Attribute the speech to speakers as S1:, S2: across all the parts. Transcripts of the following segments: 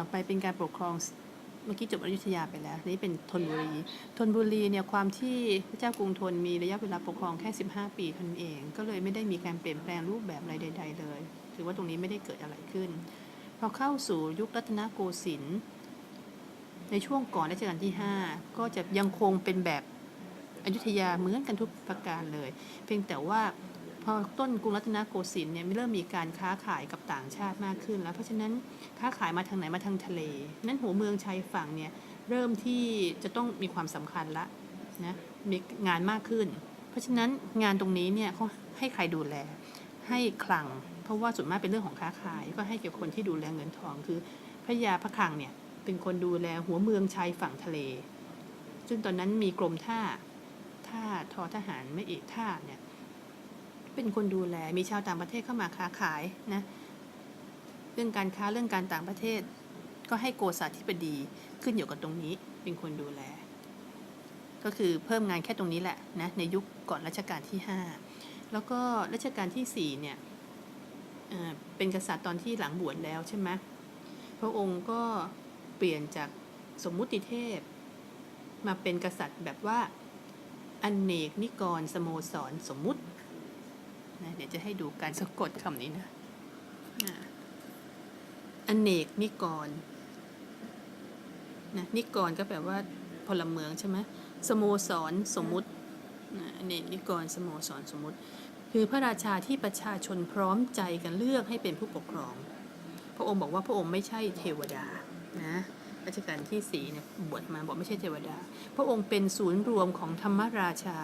S1: ต่อไปเป็นการปกครองเมื่อกี้จบอยุธยาไปแล้วนี่เป็นธนบุรีธนบุรีเนี่ยความที่พระเจ้ากรุงธนมีระยะเวลาปกครองแค่ 15 ปีเท่านั้นเอง ก็เลยไม่ได้มีการเปลี่ยนแปลงรูปแบบอะไรใด ๆ เลย ถือว่าตรงนี้ไม่ได้เกิดอะไรขึ้น พอเข้าสู่ยุครัตนโกสินทร์ในช่วงก่อนรัชกาลที่ 5 ก็จะยังคงเป็นแบบอยุธยาเหมือนกันทุกประการเลย เพียงแต่ว่า อต้นกรุงรัตนโกสินทร์เนี่ยเริ่มมีการค้าขายกับต่างชาติมากขึ้น แล้วเพราะฉะนั้นค้าขายมาทางไหนมาทางทะเล นั้นหัวเมืองชายฝั่งเนี่ยเริ่มที่จะต้องมีความสำคัญละนะมีงานมากขึ้น เพราะฉะนั้นงานตรงนี้เนี่ยเขาให้ใครดูแล ให้คลัง เพราะว่าส่วนมากเป็นเรื่องของค้าขาย ก็ให้เกี่ยวกับคนที่ดูแลเงินทองคือพระยาพระคลังเนี่ยเป็นคนดูแลหัวเมืองชายฝั่งทะเล ซึ่งตอนนั้นมีกรมท่าท่าทอทหารไม่เอกท่าเนี่ย เป็นคนดูแล มีชาวต่างประเทศเข้ามาค้าขายนะ เรื่องการค้าเรื่องการต่างประเทศ ก็ให้โกษาธิบดีขึ้นอยู่กับตรงนี้เป็นคนดูแล ก็คือเพิ่มงานแค่ตรงนี้แหละนะในยุคก่อนรัชกาลที่ 5 แล้วก็รัชกาลที่4เนี่ยเป็นกษัตริย์ตอนที่หลังบวชแล้วใช่ไหมพระองค์ก็เปลี่ยนจากสมมุติเทพ มาเป็นกษัตริย์แบบว่าอเนกนิกรสโมสรสมมุติ นะเดี๋ยวจะให้ดูการสะกดคำนี้นะอ่าอเนกนิกรนะนิกรก็แปลว่าพลเมืองใช่ไหมสโมสรสมมุตินะอเนกนิกรสโมสรสมมุติ คือพระราชาที่ประชาชนพร้อมใจกันเลือกให้เป็นผู้ปกครอง พระองค์บอกว่าพระองค์ไม่ใช่เทวดานะรัชกาลที่สี่เนี่ยบวชมาบอกไม่ใช่เทวดา พระองค์เป็นศูนย์รวมของธรรมราชา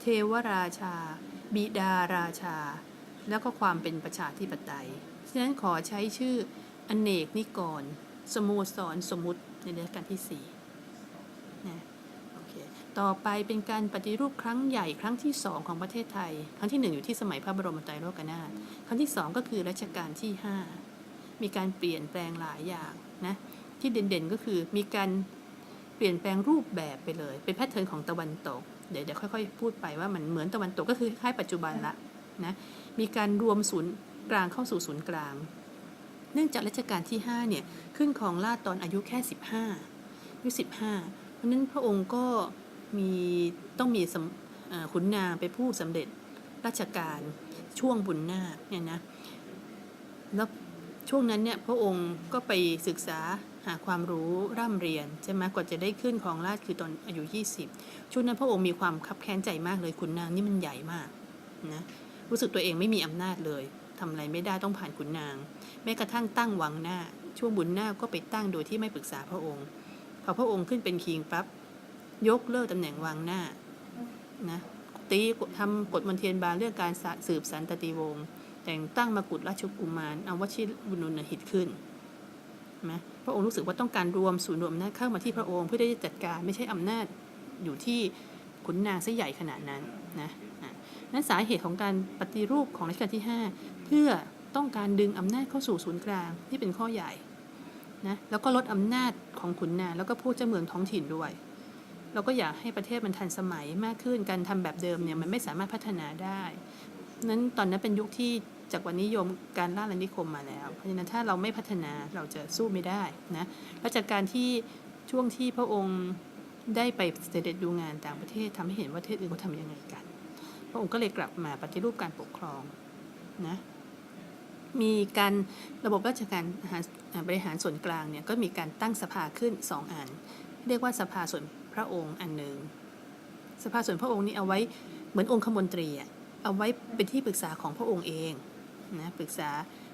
S1: เทวราชา บิดาราชา แล้วก็ความเป็นประชาธิปไตย ฉะนั้นขอใช้ชื่ออเนกนิกร สโมสรสมุติในรัชกาลที่สี่นะโอเคต่อไปเป็นการปฏิรูปครั้งใหญ่ครั้งที่สองของประเทศไทย ครั้งที่หนึ่งอยู่ที่สมัยพระบรมไตรโลกนาถครั้งที่สองก็คือรัชกาลที่ห้ามีการเปลี่ยนแปลงหลายอย่างนะที่เด่นๆก็คือมีการ เปลี่ยนแปลงรูปแบบไปเลย เป็นแพทเทิร์นของตะวันตก เดี๋ยวเดี๋ยวค่อยๆ พูดไปว่ามันเหมือนตะวันตกก็คือคล้ายปัจจุบันละนะมีการรวมศูนย์กลางเข้าสู่ศูนย์กลาง เนื่องจากรัชกาลที่ 5 เนี่ย ขึ้นของราชตอนอายุแค่ 15อายุ15 เพราะนั้นพระองค์ก็มีต้องมีขุนนางไปผู้สำเร็จราชการช่วงบุญนาคเนี่ยนะแล้วช่วงนั้นเนี่ยพระองค์ก็ไปศึกษา หาความรู้ร่ำเรียนใช่ไหมกว่าจะได้ขึ้นของราชคือตอนอายุ 20 ช่วงนั้นพระองค์มีความคับแค้นใจมากเลยขุนนางนี่มันใหญ่มากนะรู้สึกตัวเองไม่มีอำนาจเลยทำอะไรไม่ได้ต้องผ่านขุนนาง แม้กระทั่งตั้งวังหน้า ช่วงบุญหน้าก็ไปตั้งโดยที่ไม่ปรึกษาพระองค์ พอพระองค์ขึ้นเป็นคิงปั๊บยกเลิกตำแหน่งวังหน้านะตีทำกฎมนเทียนบาลเรื่องการสืบสันตติวงศ์แต่งตั้งมากุฎราชกุมารเอาวชิรบุญนหิตขึ้นนะพ ระองค์รู้สึกว่าต้องการรวมศูนย์รวมอำนาจเข้ามาที่พระองค์เพื่อได้จัดการไม่ใช่อำนาจอยู่ที่ขุนนางซะใหญ่ขนาดนั้นนะนั้นสาเหตุของการปฏิรูปของรัชกาลที่ 5 เพื่อต้องการดึงอำนาจเข้าสู่ศูนย์กลางที่เป็นข้อใหญ่นะแล้วก็ลดอำนาจของขุนนางแล้วก็ผู้เจ้าเมืองท้องถิ่นด้วย เราก็อยากให้ประเทศมันทันสมัยมากขึ้นการทำแบบเดิมเนี่ยมันไม่สามารถพัฒนาได้นั้นตอนนั้นเป็นยุคที่ จากวันนิยมการล่าอาณานิคมมาแล้ว เพราะฉะนั้นถ้าเราไม่พัฒนาเราจะสู้ไม่ได้นะแล้วจากการที่ช่วงที่พระองค์ได้ไปเสด็จดูงานต่างประเทศทำให้เห็นว่าประเทศอื่นเขาทำยังไงกัน พระองค์ก็เลยกลับมาปฏิรูปการปกครองนะมีการระบบราชการบริหารส่วนกลางเนี่ยก็มีการตั้งสภาขึ้นสองอัน เรียกว่าสภาส่วนพระองค์อันหนึ่งสภาส่วนพระองค์นี้เอาไว้เหมือนองคมนตรีอะเอาไว้เป็นที่ปรึกษาของพระองค์เอง นะปรึกษา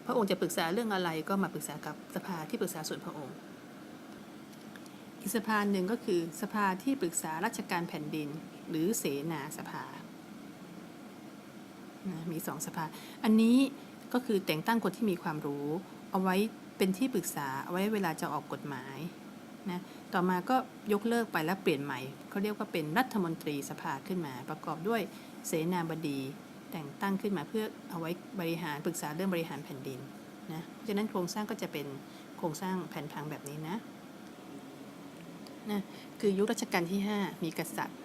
S1: พระองค์จะปรึกษาเรื่องอะไรก็มาปรึกษากับสภาที่ปรึกษาส่วนพระองค์ อีกสภาหนึ่งก็คือสภาที่ปรึกษาราชการแผ่นดิน หรือเสนาสภานะมีสองสภา อันนี้ก็คือแต่งตั้งคนที่มีความรู้ เอาไว้เป็นที่ปรึกษาเอาไว้เวลาจะออกกฎหมายนะต่อมาก็ยกเลิกไปแล้วเปลี่ยนใหม่เขาเรียกว่าเป็นรัฐมนตรีสภาขึ้นมา ประกอบด้วยเสนาบดี แต่งตั้งขึ้นมาเพื่อเอาไว้บริหารปรึกษาเรื่องบริหารแผ่นดินนะเพราะฉะนั้นโครงสร้างก็จะเป็นโครงสร้างแผนผังแบบนี้นะนะคือยุครัชกาลที่ 5 มีกษัตริย์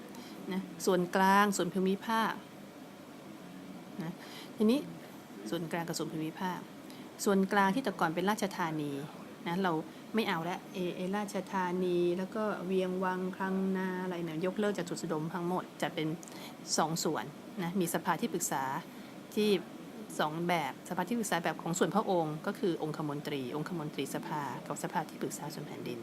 S1: นะส่วนกลางส่วนภูมิภาคนะทีนี้ส่วนกลางกับส่วนภูมิภาค ส่วนกลางที่แต่ก่อนเป็นราชธานีนะเรา ไม่เอาแล้วเอเอราชธานี แล้วก็เวียงวังคลังนาอะไรเนี่ยยกเลิกจากจุดสะดมทั้งหมดจะเป็นสองส่วนนะมีสภาที่ปรึกษาที่สองแบบสภาที่ปรึกษาแบบของส่วนพระองค์ ก็คือองคมนตรี องคมนตรีสภากับสภาที่ปรึกษาส่วนแผ่นดิน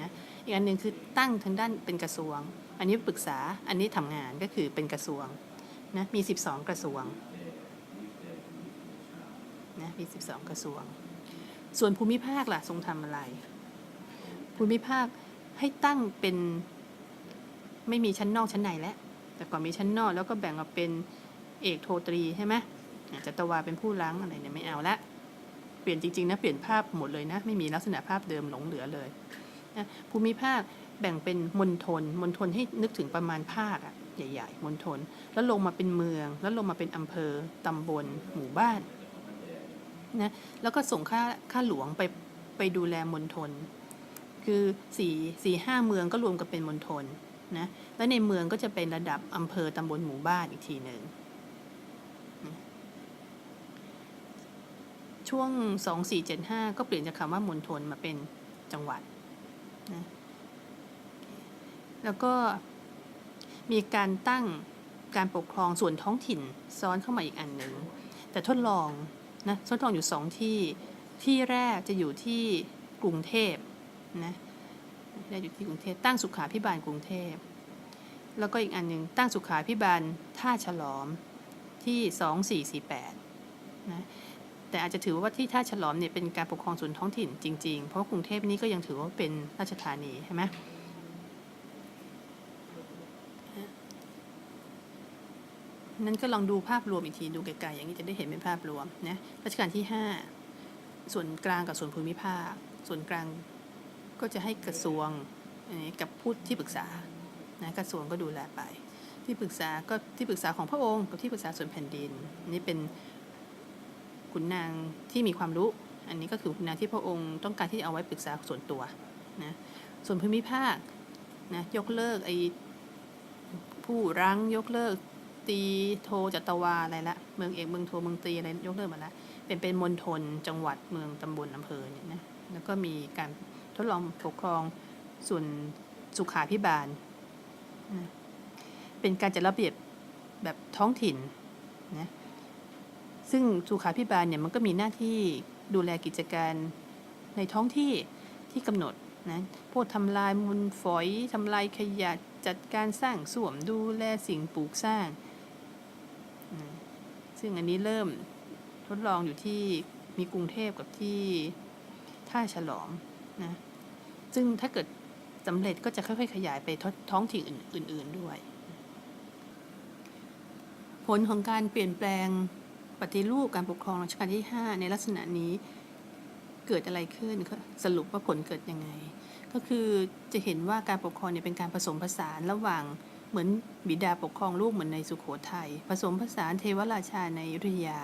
S1: นะอีกอันหนึ่งคือตั้งทางด้านเป็นกระทรวง อันนี้ปรึกษาอันนี้ทำงานก็คือเป็นกระทรวงนะมี 12 กระทรวงนะมี 12 กระทรวง ส่วนภูมิภาคล่ะทรงทำอะไร ภูมิภาคให้ตั้งเป็นไม่มีชั้นนอกชั้นในแล้ว แต่ก่อนมีชั้นนอกแล้วก็แบ่งออกเป็นเอกโทตรีใช่ไหมอะจัตวาเป็นผู้ล้างอะไรเนี่ยไม่เอาละ เปลี่ยนจริงๆนะเปลี่ยนภาพหมดเลยนะ ไม่มีลักษณะภาพเดิมหลงเหลือเลยนะภูมิภาคแบ่งเป็นมณฑลมณฑลให้นึกถึงประมาณภาคอะใหญ่ๆมณฑลแล้วลงมาเป็นเมือง แล้วลงมาเป็นอำเภอตำบล หมู่บ้าน นะแล้วก็ส่งค่าค่าหลวงไปไปดูแลมณฑลคือสี่สี่ห้าเมืองก็รวมกันเป็นมณฑลนะแล้วในเมืองก็จะเป็นระดับอำเภอตำบลหมู่บ้านอีกทีหนึ่งช่วงสองสี่เจ็ดห้าก็เปลี่ยนจากคำว่ามณฑลมาเป็นจังหวัดนะแล้วก็มีการตั้งการปกครองส่วนท้องถิ่นซ้อนเข้ามาอีกอันหนึ่ง แต่ทดลอง นะทดลองอยู่สองที่ที่แรกจะอยู่ที่กรุงเทพนะได้อยู่ที่กรุงเทพตั้งสุขาพิบาลกรุงเทพ แล้วก็อีกอันหนึ่งตั้งสุขาพิบาลท่าฉลอมที่ 2448นะแต่อาจจะถือว่าที่ท่าฉลอมเนี่ยเป็นการปกครองส่วนท้องถิ่นจริงๆ เพราะกรุงเทพนี้ก็ยังถือว่าเป็นราชธานีใช่ไหม นั้นก็ลองดูภาพรวมอีกทีดูไกลๆอย่างนี้จะได้เห็นเป็นภาพรวมนะรัชกาลที่ 5 ส่วนกลางกับส่วนภูมิภาค ส่วนกลางก็จะให้กระทรวงกับผู้ที่ปรึกษานะกระทรวงก็ดูแลไป ที่ปรึกษาก็ที่ปรึกษาของพระองค์กับที่ปรึกษาส่วนแผ่นดินนนี้เป็นขุนนางที่มีความรู้ อันนี้ก็คือขุนนางที่พระองค์ต้องการที่จะเอาไว้ปรึกษาส่วนตัวนะส่วนภูมิภาคนะยกเลิกไอ้ผู้รั้งยกเลิก ตีโทจัตวาอะไรละเมืองเอกเมืองโทเมืองตรีอะไรยกเลิกหมาละเป็นเป็นมณฑลจังหวัดเมืองตำบลอำเภอเนี่ยนะแล้วก็มีการทดลองปกครองส่วนสุขาพิบาล เป็นการจัดระเบียบแบบท้องถิ่นนะซึ่งสุขาพิบาลเนี่ยมันก็มีหน้าที่ดูแลกิจการในท้องที่ที่กำหนดนะพวกทำลายมูลฝอยทำลายขยะจัดการสร้างส้วมดูแลสิ่งปลูกสร้าง ซึ่งอันนี้เริ่มทดลองอยู่ที่มีกรุงเทพกับที่ท่าฉลอมนะซึ่งถ้าเกิดสำเร็จก็จะค่อยๆ ขยายไปทท้องถิ่นอื่น ๆด้วย ผลของการเปลี่ยนแปลงปฏิรูปการปกครองรัชกาลที่ 5 ในลักษณะนี้เกิดอะไรขึ้นสรุปว่าผลเกิดยังไง ก็คือจะเห็นว่าการปกครองเนี่ยเป็นการผสมผสานระหว่าง เหมือนบิดาปกครองลูกเหมือนในสุขโขทยัยผสมผสานเทวราชาในอยุธยา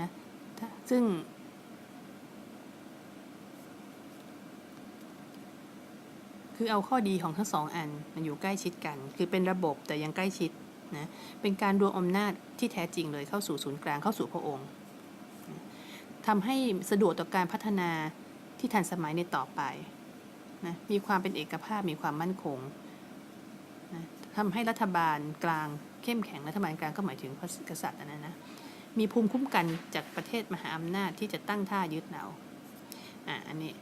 S1: นะซึ่ง คือเอาข้อดีของทั้งสองอันมันอยู่ใกล้ชิดกัน คือเป็นระบบแต่ยังใกล้ชิดนะเป็นการรวมอำนาจที่แท้จริงเลยเข้าสู่ศูนย์กลางเข้าสู่พระองค์ทำให้สะดวกต่อการพัฒนาที่ทันสมัยในต่อไปนะมีความเป็นเอกภาพมีความมั่นคง ทำให้รัฐบาลกลางเข้มแข็งรัฐบาลกลางก็หมายถึงพระกษัตริย์อันนั้นนะมีภูมิคุ้มกันจากประเทศมหาอำนาจที่จะตั้งท่ายึดเราอะอันนี้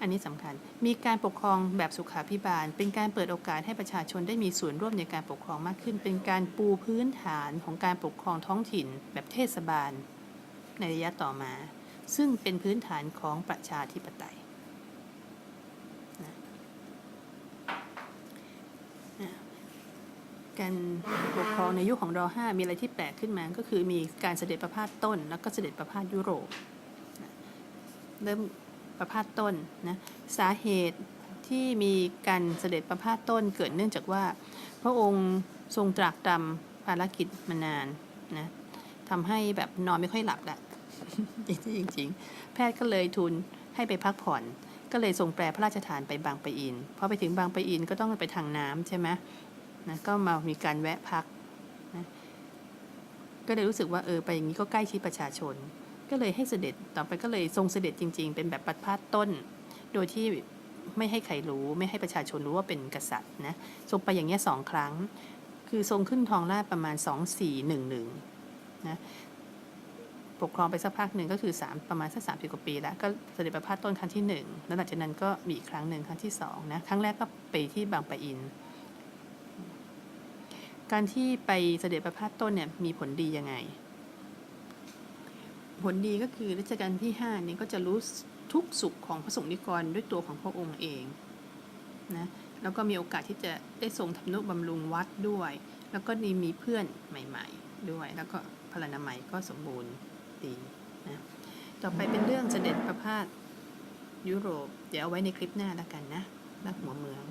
S1: อันนี้สำคัญ มีการปกครองแบบสุขาพิบาล เป็นการเปิดโอกาสให้ประชาชนได้มีส่วนร่วมในการปกครองมากขึ้น เป็นการปูพื้นฐานของการปกครองท้องถิ่น แบบเทศบาล ในระยะต่อมา ซึ่งเป็นพื้นฐานของประชาธิปไตย การปกครองในยุคของร5มีอะไรที่แปลกขึ้นมา ก็คือมีการเสด็จประพาสต้น แล้วก็เสด็จประพาสยุโรปเริ่มประพาสต้นนะสาเหตุที่มีการเสด็จประพาสต้นเกิดเนื่องจากว่า พระองค์ทรงตรากตรำภารกิจมานานนะทำให้แบบนอนไม่ค่อยหลับละจริงๆแพทย์ก็เลยทุนให้ไปพักผ่อน ก็เลยทรงแปลพระราชทานไปบางปะอินพอไปถึงบางปะอินก็ต้องไปทางน้ำใช่ไหม นะก็มามีการแวะพักนะก็เลยรู้สึกว่าเออไปอย่างนี้ก็ใกล้ชิดประชาชน ก็เลยให้เสด็จต่อไปก็เลยทรงเสด็จจริง ๆ เป็นแบบปัดพาดต้น โดยที่ไม่ให้ใครรู้ไม่ให้ประชาชนรู้ว่าเป็นกษัตริย์นะทรงไปอย่างเงี้ยสองครั้ง คือทรงขึ้นทองราชประมาณ 2411นะปกครองไปสักพักหนึ่งก็คือ 3 ประมาณสักสามสิบกว่าปีแล้ว ก็เสด็จประพาสต้นครั้งที่ 1 แล้วหลังจากนั้นก็มีอีกครั้งหนึ่งครั้งที่2นะครั้งแรกก็ไปที่บางปะอิน การที่ไปเสด็จประพาสต้นเนี่ยมีผลดียังไง ผลดีก็คือรัชกาลที่5นี้ก็จะรู้ทุกสุขของพระสงฆ์นิกรด้วยตัวของพระองค์เองนะแล้วก็มีโอกาสที่จะได้ทรงทำนุบำรุงวัดด้วย แล้วก็นี่มีเพื่อนใหม่ ๆ ด้วย แล้วก็พลานามัยก็สมบูรณ์ดีนะต่อไปเป็นเรื่องเสด็จประพาสยุโรป เดี๋ยวเอาไว้ในคลิปหน้าแล้วกันนะนักหัวเมือง